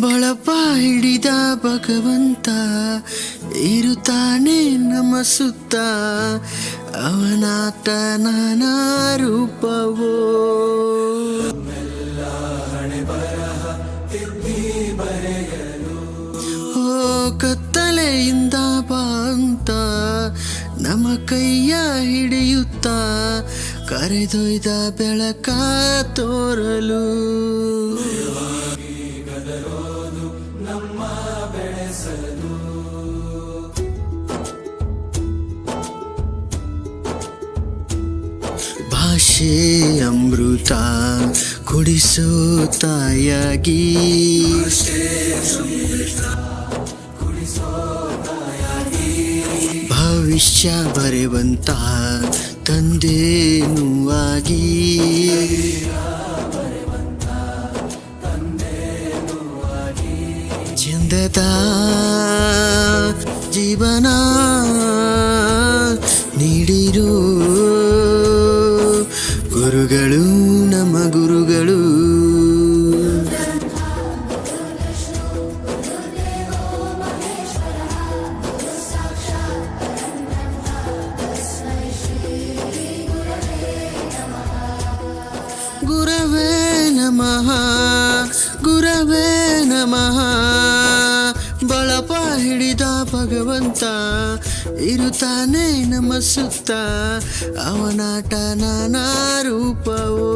ಬಳಪ ಹಿಡಿದ ಭಗವಂತ ಇರುತ್ತಾನೆ ನಮ್ಮ ಸುತ್ತ. ಅವನಾಟ ನಾನಾ ರೂಪವೋ. ಓ ಕತ್ತಲೆಯಿಂದ ಬಾಂತ, ನಮ್ಮ ಕೈಯ ಹಿಡಿಯುತ್ತ. ಕರೆದೊಯ್ದ ಬೆಳಕ ತೋರಲು. ಭಾಷೆ ಅಮೃತ ಕುಡಿಸೋ ತಾಯಾಗಿ. ಭವಿಷ್ಯ ಬರೆವಂತ ತಂದೆ ಆಗಿ ಚಂದದ ಜೀವನ ನೀಡಿರು. ಗುರುಗಳು ನಮ್ಮ ಗುರುಗಳು. ಗುರವೇ ಹಿಡಿದ ಭಗವಂತ ಇರುತ್ತಾನೆ ನಮ್ಮ ಸುತ್ತ ಅವನಾಟ ನಾನಾ ರೂಪವೋ.